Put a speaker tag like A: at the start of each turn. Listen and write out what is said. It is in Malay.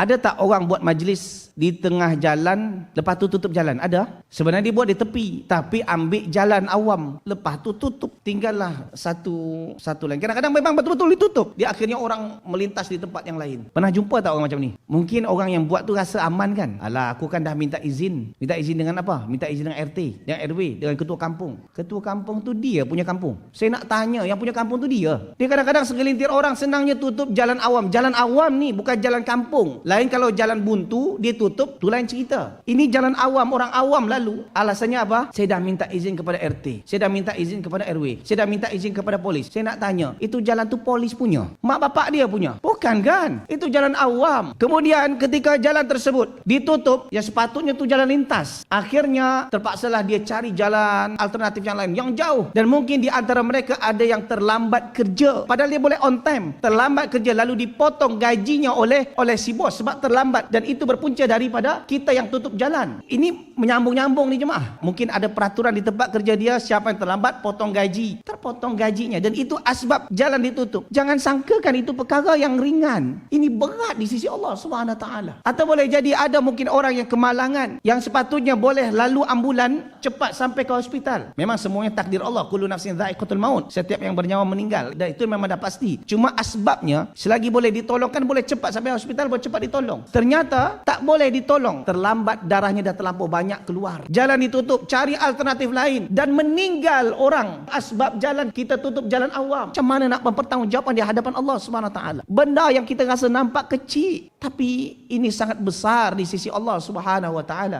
A: Ada tak orang buat majlis di tengah jalan lepas tu tutup jalan? Ada. Sebenarnya dia buat di tepi tapi ambil jalan awam. Lepas tu tutup. Tinggallah satu satu lain. Kadang-kadang memang betul-betul ditutup. Dia akhirnya orang melintas di tempat yang lain. Pernah jumpa tak orang macam ni? Mungkin orang yang buat tu rasa aman kan? Alah aku kan dah minta izin. Minta izin dengan apa? Minta izin dengan RT, dengan RW, dengan ketua kampung. Ketua kampung tu dia punya kampung. Saya nak tanya yang punya kampung tu dia. Dia kadang-kadang segelintir orang senangnya tutup jalan awam. Jalan awam ni bukan jalan kampung. Lain kalau jalan buntu dia tutup, tu lain cerita. Ini jalan awam, orang awam lalu. Alasannya apa? Saya dah minta izin kepada RT. Saya dah minta izin kepada RW. Saya dah minta izin kepada polis. Saya nak tanya, itu jalan tu polis punya? Mak bapak dia punya? Bukan kan? Itu jalan awam. Kemudian ketika jalan tersebut ditutup, ya sepatutnya tu jalan lintas. Akhirnya terpaksalah dia cari jalan alternatif yang lain yang jauh dan mungkin di antara mereka ada yang terlambat kerja padahal dia boleh on time terlambat kerja lalu dipotong gajinya oleh oleh si bos sebab terlambat dan itu berpunca daripada kita yang tutup jalan. Ini menyambung-nyambung ni jemaah. Mungkin ada peraturan di tempat kerja dia siapa yang terlambat potong gaji. Terpotong gajinya. Dan itu asbab jalan ditutup. Jangan sangkakan itu perkara yang ringan. Ini berat di sisi Allah Subhanahu taala. Atau boleh jadi ada mungkin orang yang kemalangan yang sepatutnya boleh lalu ambulan cepat sampai ke hospital. Memang semuanya takdir Allah. Kullu nafsin dha'iqatul maut. Setiap yang bernyawa meninggal. Dan itu memang dah pasti. Cuma asbabnya selagi boleh ditolong kan boleh cepat sampai hospital boleh cepat ternyata tak boleh ditolong. Terlambat darahnya dah terlampau banyak keluar. Jalan ditutup cari alternatif lain. Dan meninggal orang. Asbab jalan kita tutup jalan awam. Macam mana nak mempertanggungjawabkan di hadapan Allah Subhanahu taala? Benda yang kita rasa nampak kecil tapi ini sangat besar di sisi Allah Subhanahu Wa taala